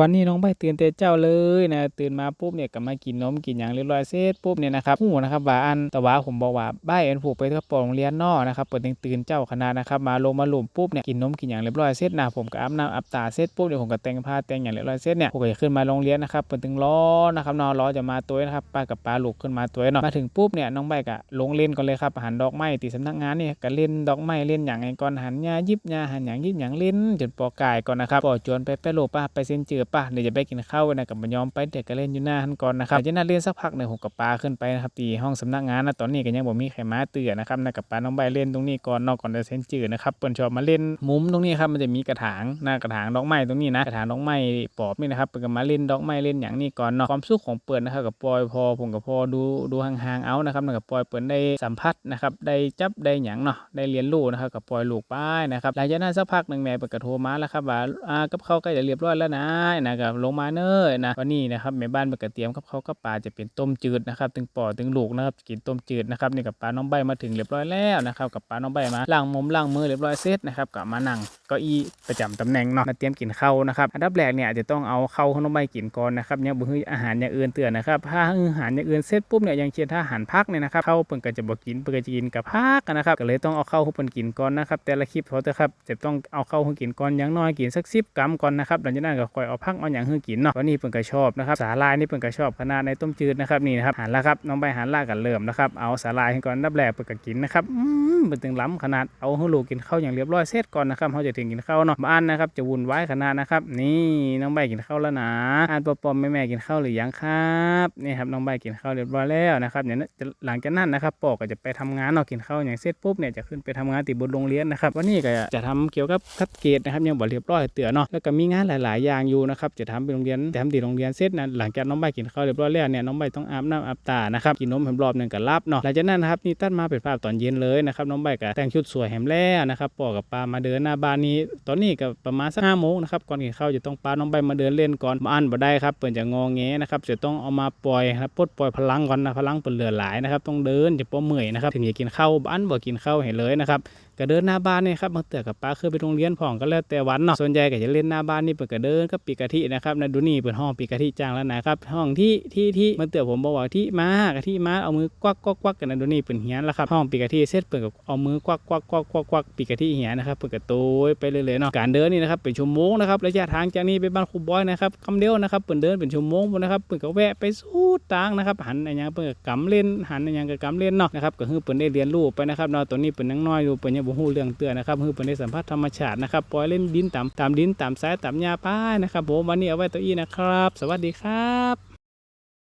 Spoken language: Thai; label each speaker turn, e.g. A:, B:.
A: วันนี้น้องใบตื่นแต่เจ้าเลยนะตื่นมาปุ๊บเนี่ยก็มากินนมกินอย่างเรียบร้อยเสร็จปุ๊บเนี่ยนะครับหูนะครับว่าอันแต่ว่าผมบอกว่าใบอันผูกไปที่ปโรงเรียนนอกนะครับเปิดตื่นเจ้าคณะนะครับมาลงมาหลุมปุ๊บเนี่ยกินนมกินอย่างเรียบร้อยเสร็จนะผมก็อาบน้ำอาบตาเสร็จปุ๊บเดี๋ยวผมก็แต่งผ้าแต่งอย่างเรียบร้อยเสร็จเนี่ยผมก็จะขึ้นมาโรงเรียนนะครับเปิดถึงล้อนะครับนอนล้อจะมาตัวนะครับป้ากับป้าลูกขึ้นมาตัวเนาะมาถึงปุ๊บเนี่ยน้องใบก็ลงเล่นก่อนเลยครับหันดอกไม้ตีสำนักงานเนี่ยก็เล่นดอกไม้เล่นอย่างไงก่อนหันหญ้ายิบหญ้าหันอย่างยิบอย่างเล่นจนปอกายก่อนนะครับปอจวนไปไปโลป้าไปเซ็นเจือป้าเดี๋ยวจะไปกินข้าวนะกับมายอมไปเด็กก็เล่นอยู่หน้าหันก่อนนะครับจากนั้นเล่นสักพักหนึ่งผมกับป้าขึ้นไปนะครับตีห้องสำนักงานนะตอนนี้ก็ยังบ่มีใครมาเตือนนะครับนะกับป้าน้องใบเล่นตรงนี้ก่อนนอกก่อนจะเซนจือนะครับเปิ้นชอบมาเล่นมุมตรงนี้ครับมันจะมีกระถางหน้ากระถางดอกไม้ตรงนี้นะกระถางดอกไม้ปอบนี่นะครับเปิ้นก็มาเล่นดอกไม้เล่นอย่างนี้ก่อนเนาะความสุขของเปิ้นนะครับกับปอยพอผมกับพอดูดูห่างๆเอานะครับกับปอยเปิ้นได้สัมผัสนะครับได้จับได้หยังเนาะได้เรียนรู้นะครับกับปอยลูกป้ายนะครับหลังจากนั้นสักพักหนึ่งแม่เปิดกระโทรมาแล้วครับว่าอ่ากับเขาใกล้จะเรียบร้อยแล้วนะนะครับลงมาเนอนะวันนี้นะครับแม่บ้านเปิดกระเตรียมกับเขากับปลาจะเป็นต้มจืดนะครับถึงปอถึงลูกนะครับกินต้มจืดนะครับนี่กับปลาน้องใบมาถึงเรียบร้อยแล้วนะครับกับปลาน้องใบมาล้างมุมล้างมือเรียบร้อยเสร็จนะครับก็มานั่งเก้าอี้ประจำตำแหน่งเนาะมาเตรียมกินข้าวนะครับอันดับแรกเนี่ยจะต้องเอาข้าวของน้องใบกินก่อนนะครับยังบ่ฮืออาหารอย่างอื่นเตือนนะครับถ้าอาหารอย่างอื่นเสร็จปุ๊บเนี่ยย่างเช่นถ้าอาหารพักเนี่ยนะครับข้าวเปิ้นก็จะบ่กินเปิ้นก็จะกินกับพักนะครับก็เลยต้องเอาข้าวให้เปิ้นกินก่อนนะครับแต่ละคลิปเขาเถอะครับจะต้องเอาข้าวให้กินก่อนอย่างน้อยกินสัก10กรัมก่อนนะครับหลังจากนั้นก็ค่อยเอาพักเอาอย่างให้กินเนาะวันนี้เปิ้นก็ชอบนะครับสาลายนี่เปิ้นก็ชอบขนาดในต้มจืดนะครับนี่นะครับหันละครับน้องใบหันละกันเริ่มนะครับเอาสาลายให้ก่อนอันดับแรกเปิ้นก็กินนะครับอืมเปิ้นถึงล้ำขนาดเอาให้ลูกกินข้าวอย่างเรียบร้อยเสร็จก่อนนะครับเขาจะถึงกินข้าวเนาะบ้านนะครับจะวุ่นวายขนาดนะครับนี่น้องใบกินข้าวแล้วนะอ่านปอมๆแม่กินข้าวหรือยังครับนี่ครับน้องใบกินข้าวเรียบร้อยแล้วนะครับเนี่ยจะหลังจากนั้นนะครับปอก็จะไปทำงานเนาะกินข้าวอย่างเสร็จปุ๊บเนี่ยจะขึ้นไปทำงานติบนโรงเรียนนะครับวันนี้ก็จะทำเกี่ยวกับคัดเกรดนะครับยังบ่เรียบร้อยเตือเนาะแล้วก็มีงานหลาย ๆ อย่างอยู่นะครับจะทำเป็นโรงเรียนแต่ทำติดโรงเรียนเสร็จนะหลังจากน้องใบกินข้าวเรียบร้อยแล้วเนี่ยน้องใบต้องอาบน้ำอาบตานะครับกินนมแหมรอบหนึ่งกับรับเนาะหลังจากนั้นนะครับนี่ตัดมาเป็นภาพตอนเย็นเลยนะครับน้องใบก็แต่งชุดสวยแหมแล้วนะครับปอกับปามาเดินหน้าบ้านนี้ ตอนนี้ก็ประมาณสักห้าโมงนะครับก่อนกินข้าวจะต้องปาน้องใบมาเดินเล่นก่อนมาอันบ่ได้ครับเปิ่นจะงอแงนะครับจะต้องเอามาปล่อยครับปลดปล่อยพลังก่อนนะพลังเปิ่นเหลือหลายนะครับต้องเดินจะป้อเมื่อยนะครับถึงจะกินข้าวบ้านบ่กินข้าวเห็นเลยนะครับ ก็เดินหน้าบ้านนี่ครับบางเตือกับป้าเคยไปโรงเรียนพ่องก็แล้วแต่วันเนาะส่วนใหญ่ก็จะเล่นหน้าบ้านนี่เปิ่นก็เดินก็ปีกะทินะครับนะดูนี่เปิ่นห้องปีกะทิจ้างแล้วนะครับห้องที่ที่ที่บางเตือผมบอกว่าที่มากะทิมาเอามือกวักกวักกวักกันนะดูนี่เปิ่นเหียนแล้วครับห้องปีกะทิเสร็จเปิ่นก็เอามือกวักกวักกวักกวักกวักปีกะทิเหียนนะครับเปิ่นก็โตยไปเรื่อยๆเนาะการเดินนี่นะครับเป็นชั่วโมงนะครับระยะทางจากนี้ไปบ้านครูบอยนะครับคำเดียวนะครับเปิ่นเดินเป็นชั่วโมงนะครับเปิ่นก็แวะไปสู้ต่างนะครับหันอะไรอย่างเปิ่นก็กำเล่นหันอะไรอย่างก็กำเล่นเนาะนะครับก็คือเปิ่นได้เรียนรู้ไปนะครับเนาะตอนนี้เปิ่นยังน้อยอยู่เปิ่นยังบ่ฮู้เรื่องเตือนนะครับคือเปิ่นได้สัมผัสธรรมชาตินะครับปล่อยเล่นดินตามตามดินตามสายตามหญ้าป้ายนะครับผมวันนี้เอาไว้ตัวอี้นะครับ สวัสดีครับ